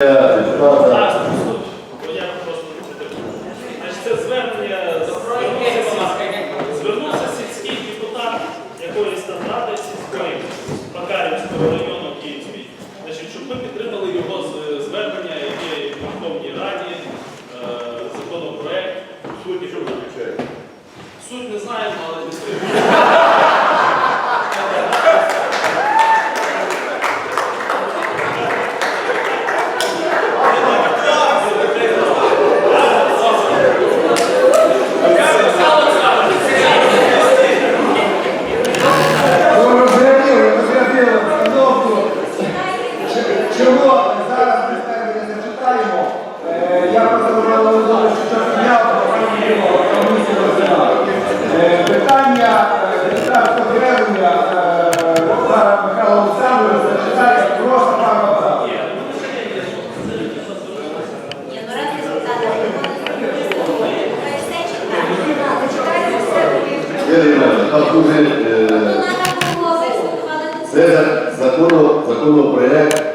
депутата. Це звернення звернувся сільський депутат якоїсь там сільської Макарівського району Київський. Щоб ми підтримали його е, звернення, яке в Верховній Раді, е, законопроект. Питання депутатського звернення Михайла зачитає просто пан Олександр. Це законопроект